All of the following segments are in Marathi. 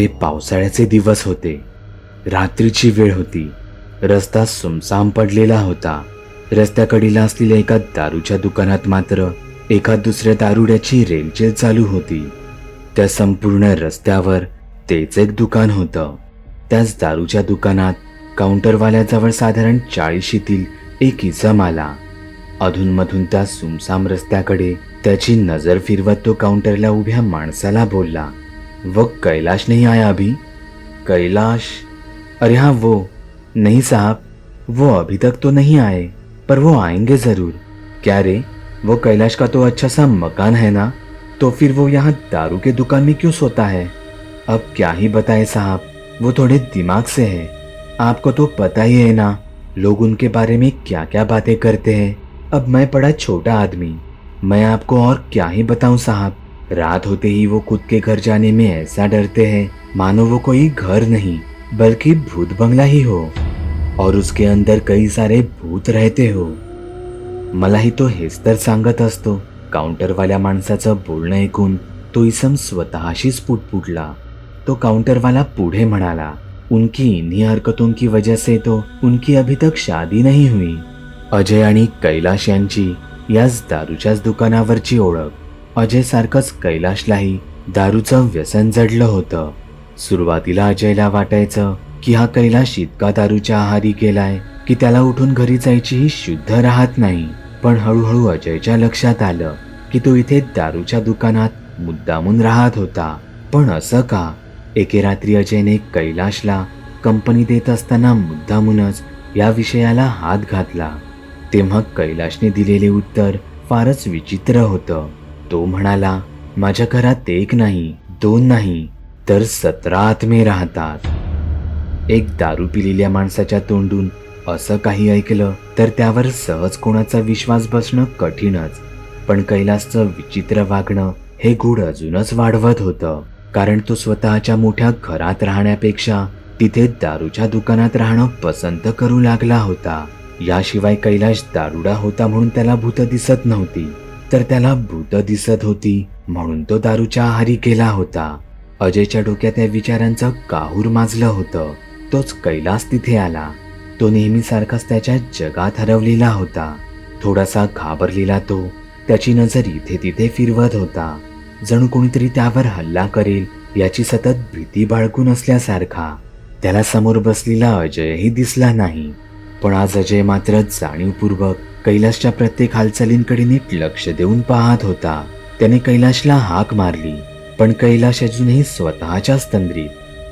ते पावसाळ्याचे दिवस होते. रात्रीची वेळ होती. रस्ता सुमसाम पडलेला होता. रस्त्याकडीला असलेल्या एका दारूच्या दुकानात मात्र एका दुसऱ्या दारुड्याची रेलचेल चालू होती. त्या संपूर्ण रस्त्यावर तेच एक दुकान होतं. त्याच दारूच्या दुकानात काउंटरवाल्याजवळ साधारण चाळीशीतील एक इसम आला. अधूनमधून त्या सुमसाम रस्त्याकडे त्याची नजर फिरवत तो काउंटरला उभ्या माणसाला बोलला. वो कैलाश नहीं आया अभी। कैलाश, अरे हाँ वो नहीं साहब, वो अभी तक तो नहीं आए, पर वो आएँगे ज़रूर। क्या रे, वो कैलाश का तो अच्छा सा मकान है ना? तो फिर वो यहाँ दारू के दुकान में क्यों सोता है? अब क्या ही बताए साहब, वो थोड़े दिमाग से है। आपको तो पता ही है ना, लोग उनके बारे में क्या क्या बातें करते हैं। अब मैं पड़ा छोटा आदमी, मैं आपको और क्या ही बताऊँ साहब? रात होते ही वो खुद के घर जाने में ऐसा डरते हैं। मानो वो कोई घर नहीं बल्कि भूत बंगला ही हो और उसके अंदर कई सारे भूत रहते हो। मलाही तो हेच तर सांगत असतो काउंटरवाल्या माणसाचं बोलणं ऐकून तो इसम स्वतःशीच पुटपुटला तो काउंटरवाला पुढे म्हणाला उनकी इन्हीं हरकतों की वजह से तो उनकी अभी तक शादी नहीं हुई. अजय आणि कैलाश यांची याच दारूच्याच दुकानावरची ओळख. अजयसारखंच कैलाशलाही दारूचं व्यसन जडलं होतं. सुरुवातीला अजयला वाटायचं की हा कैलाश इतका दारूच्या आहारी गेलाय की त्याला उठून घरी जायचीही शुद्ध राहत नाही. पण हळूहळू अजयच्या लक्षात आलं की तो इथे दारूच्या दुकानात मुद्दामून राहत होता. पण असं का? एके रात्री अजयने कैलाशला कंपनी देत असताना मुद्दामूनच या विषयाला हात घातला. तेव्हा कैलाशने दिलेले उत्तर फारच विचित्र होतं. तो म्हणाला माझ्या घरात एक नाही दोन नाही तर सतरा आत्मे राहतात. एक दारू पिलेल्या माणसाच्या तोंडून असं काही ऐकलं तर त्यावर सहज कोणाचा विश्वास बसणं कठीणच. पण कैलासचं विचित्र वागणं हे गुढ अजूनच वाढवत होतं कारण तो स्वतःच्या मोठ्या घरात राहण्यापेक्षा तिथे दारूच्या दुकानात राहणं पसंत करू लागला होता. याशिवाय कैलाश दारुडा होता म्हणून त्याला भूत दिसत नव्हती. तर त्याला भूत दिसत होती. म्हणून तो दारूच्या आहारी गेला होता. अजयच्या डोक्यात या विचारांचं काहूर माजलं होतं. तोच कैलास तिथे आला. तो नेहमीसारखाच त्याच्या जगात हरवलेला होता. थोडासा घाबरलेला तो. त्याची नजर इथे तिथे फिरवत होता. जणू कोणीतरी त्यावर हल्ला करेल याची सतत भीती बाळगून असल्यासारखा. त्याला समोर बसलेला अजयही दिसला नाही. पण आज अजय मात्र जाणीवपूर्वक कैलासच्या प्रत्येक हालचालींकडे नीट लक्ष देऊन पाहत होता. त्याने कैलाशला हाक मारली पण कैलाश अजूनही स्वतःच्याच तंद्रीत.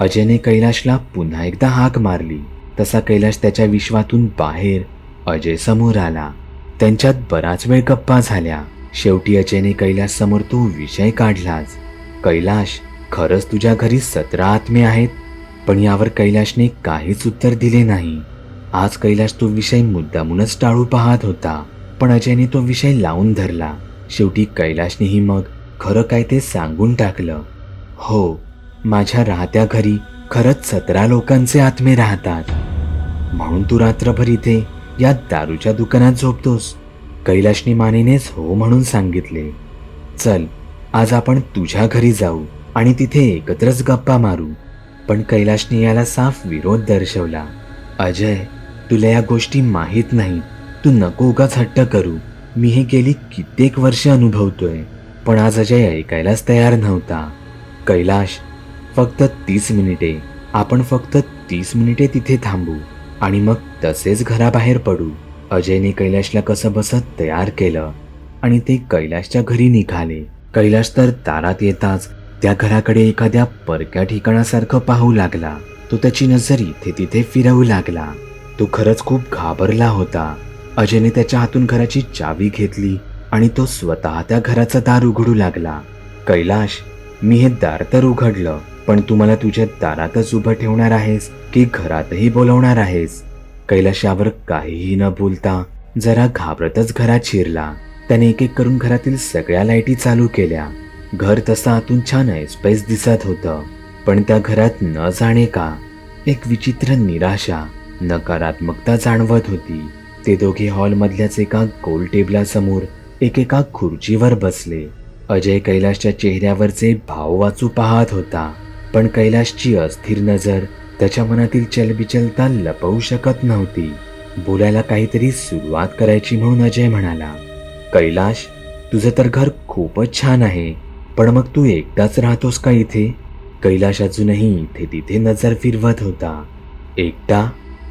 अजयने कैलाशला पुन्हा एकदा हाक मारली. तसा कैलाश त्याच्या विश्वातून बाहेर अजय समोर आला. त्यांच्यात बराच वेळ गप्पा झाल्या. शेवटी अजयने कैलाश समोर तो विषय काढलाच. कैलाश खरंच तुझ्या घरी सतरा आत्मे आहेत पण यावर कैलाशने काहीच उत्तर दिले नाही. आज कैलाश तो विषय मुद्दामूनच टाळू पाहत होता. पण अजयने तो विषय लावून धरला. शेवटी कैलाशनेही मग खरं काय ते सांगून टाकलं. हो माझ्या राहत्या घरी खरंच सतरा लोकांचे आत्मे राहतात. म्हणून तू रात्रभर इथे या दारूच्या दुकानात झोपतोस. कैलाशने मानेनेच हो म्हणून सांगितले. चल आज आपण तुझ्या घरी जाऊ आणि तिथे एकत्रच गप्पा मारू. पण कैलाशने याला साफ विरोध दर्शवला. अजय तुला या गोष्टी माहीत नाही. तू नको उगाच हट्ट करू. मी हे गेली कित्येक वर्ष अनुभवतोय. पण आज अजय ऐकायलाच तयार नव्हता. कैलाश फक्त तीस मिनिटे. आपण फक्त तीस मिनिटे तिथे थांबू. आणि मग तसेच घराबाहेर पडू. अजयने कैलाशला कसं बसत तयार केलं. आणि ते कैलाशच्या घरी निघाले. कैलाश तर दारात येताच त्या घराकडे एखाद्या परक्या ठिकाणासारखं पाहू लागला. तो त्याची नजर इथे तिथे फिरवू लागला. तो खरंच खूप घाबरला होता. अजयने त्याच्या हातून घराची चावी घेतली आणि तो स्वतः त्या घराचा दार उघडू लागला. कैलाश मी हे दार तर उघडलं पण तू मला तुझ्या दारातच उभं ठेवणार आहेस की घरातही बोलवणार आहेस? कैलाश यावर काहीही न बोलता जरा घाबरतच घरात शिरला. त्याने एक एक करून घरातील सगळ्या लाईटी चालू केल्या. घर तसं आतून छान ऐसपैस दिसत होतं पण त्या घरात न जाणे का? एक विचित्र निराशा. नकारात्मकता जाणवत होती. ते दोघे हॉलमधल्याच एका गोल टेबलासमोर एकेका खुर्चीवर बसले. अजय कैलाशच्या चेहऱ्यावरचे भाव वाचू पाहत होता पण कैलाशची अस्थिर नजर त्याच्या मनातील चलबिचलता लपवू शकत नव्हती. बोलायला काहीतरी सुरुवात करायची म्हणून अजय म्हणाला कैलाश तुझं तर घर खूपच छान आहे पण मग तू एकटाच राहतोस का इथे? कैलाश अजूनही इथे तिथे नजर फिरवत होता. एकटा?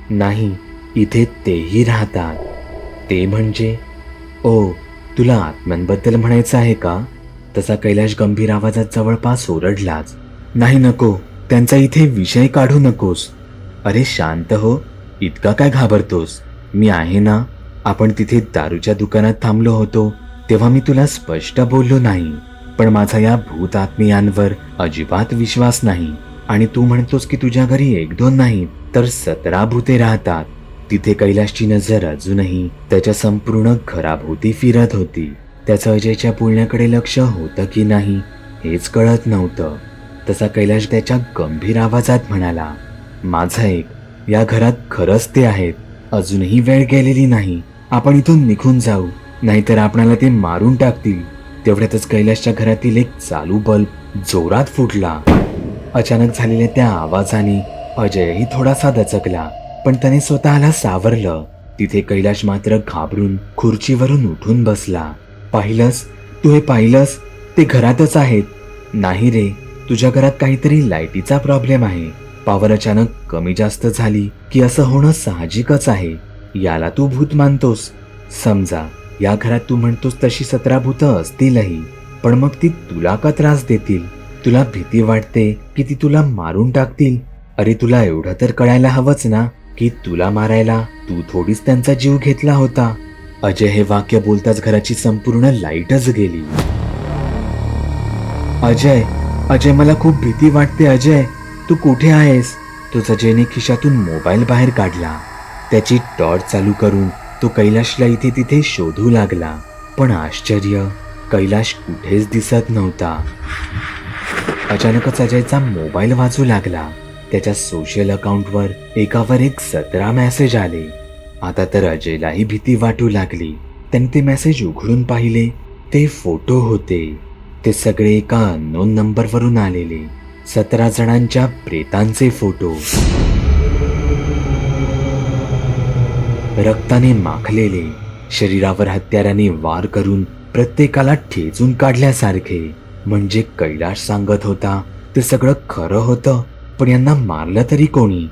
नाही इथे तेही राहतात. ते म्हणजे ओ तुला आत्म्यांबद्दल म्हणायचं आहे का? तसा कैलाश गंभीर आवाजात जवळपास ओरडलाच. नाही नको त्यांचा इथे विषय काढू नकोस. अरे शांत हो इतका काय घाबरतोस? मी आहे ना आपण तिथे दारूच्या दुकानात थांबलो होतो तेव्हा मी तुला स्पष्ट बोललो नाही. पण माझा या भूत आत्मीयांवर अजिबात विश्वास नाही. आणि तू म्हणतोस की तुझ्या घरी एक दोन नाही तर सतरा भूते राहतात. तिथे कैलाशची नजर अजूनही त्याच्या संपूर्ण घराभोवती फिरत होती. त्याचं अजयच्या बोलण्याकडे लक्ष होतं की नाही हेच कळत नव्हतं. तसा कैलाश त्याच्या गंभीर आवाजात म्हणाला माझं एक या घरात खरंच ते आहेत. अजूनही वेळ गेलेली नाही. आपण इथून निघून जाऊ. नाहीतर आपणाला ते मारून टाकतील. तेवढ्यातच कैलाशच्या घरातील एक चालू बल्ब जोरात फुटला. अचानक झालेल्या त्या आवाजाने अजयही थोडासा दचकला पण त्याने स्वतःला सावरलं. तिथे कैलाश मात्र घाबरून खुर्चीवरून उठून बसला. पाहिलंस? तू हे पाहिलंस? ते घरातच आहेत. नाही रे तुझ्या घरात काहीतरी लाईटीचा प्रॉब्लेम आहे. पावर अचानक कमी जास्त झाली की असं होणं साहजिकच आहे. याला तू भूत मानतोस. समजा या घरात तू म्हणतोस तशी सतरा भूतं असतीलही पण मग ती तुला का त्रास देतील? तुला भीती वाटते की ती तुला मारून टाकतील? अरे तुला एवढं तर कळायला हवंच ना की तुला मारायला तू थोडीच त्यांचा जीव घेतला होता. अजय हे वाक्य बोलताच घराची संपूर्ण लाईटच गेली. अजय अजय मला खूप भीती वाटते अजय. तू कुठे आहेस? तो अजयने खिशातून मोबाईल बाहेर काढला. त्याची टॉर्च चालू करून तो कैलाशला इथे तिथे शोधू लागला. पण आश्चर्य कैलाश कुठेच दिसत नव्हता. अचानकच अजयचा मोबाईल वाजू लागला. त्याच्या सोशल अकाउंटवर एकावर एक सतरा मेसेज आले. आता तर अजयलाही भीती वाटू लागली. त्याने ते मेसेज उघडून पाहिले. ते फोटो होते. ते सगळे एका अननोन नंबरवरून आलेले. सतरा जणांच्या प्रेतांचे फोटो रक्ताने माखलेले. शरीरावर हत्याराने वार करून प्रत्येकाला ठेचून काढल्यासारखे. म्हणजे कैलाश सांगत होता ते सगळं खरं होतं? पण यांना मारलं तरी कोणी?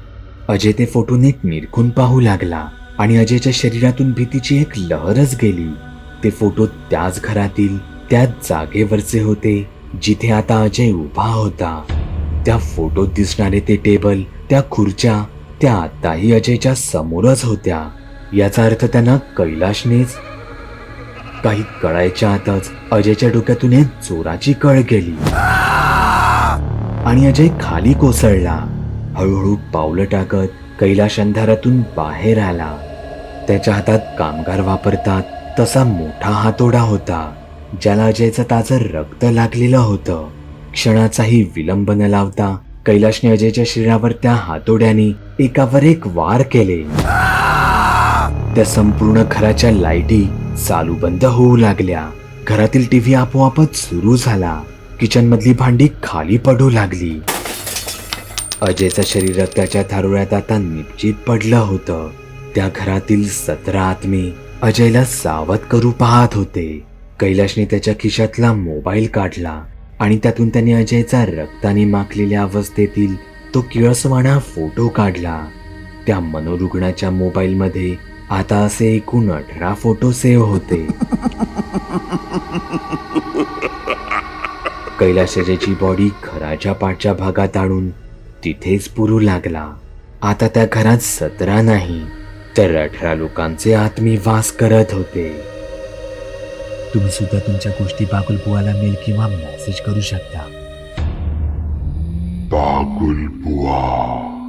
अजय ते फोटो नीट निरखून पाहू लागला आणि अजयच्या शरीरातून भीतीची एक लहरच गेली. ते फोटो त्याच घरातील त्याच जागेवरचे होते जिथे आता अजय उभा होता. त्या फोटोत दिसणारे ते टेबल त्या खुर्च्या त्या आताही अजयच्या समोरच होत्या. याचा अर्थ त्यांना कैलाशनेच काही कळायच्या आतच अजयच्या डोक्यातून एक जोराची कळ गेली. आणि अजय खाली कोसळला. हळूहळू पावलं टाकत कैलाश अंधारातून बाहेर आला. त्याच्या हातात कामगार वापरतात तसा मोठा हातोडा होता ज्याला अजयचं ताजं रक्त लागलेलं होतं. क्षणाचाही विलंब न लावता कैलाशने अजयच्या शरीरावर त्या हातोड्याने एकावर एक वार केले. त्या संपूर्ण घराच्या लाईटी चालू बंद होऊ लागल्या. घरातील टीव्ही आपोआपच सुरू झाला. किचन मधली भांडी खाली पडू लागली. अजयचं शरीर त्याच्या थारोळ्यात आता निश्चित पडलं होतं. त्या घरातील सतरा आत्मी अजयला सावध करू पाहत होते. कैलाशने त्याच्या खिशातला मोबाईल काढला आणि त्यातून त्याने अजयचा रक्ताने माखलेल्या अवस्थेतील तो किळसवाणा फोटो काढला. त्या मनोरुग्णाच्या मोबाईलमध्ये आता असे एकूण अठरा फोटो सेव्ह होते. कैलाशजेची बॉडी घराच्या पाठच्या भागात आणून तिथेच पुरू लागला. आता त्या घरात सतरा नाही तर अठरा लोकांचे आत्मी वास करत होते. तुम्ही सुद्धा तुमच्या गोष्टी बाकुल बुवाला मेल किंवा मेसेज करू शकता.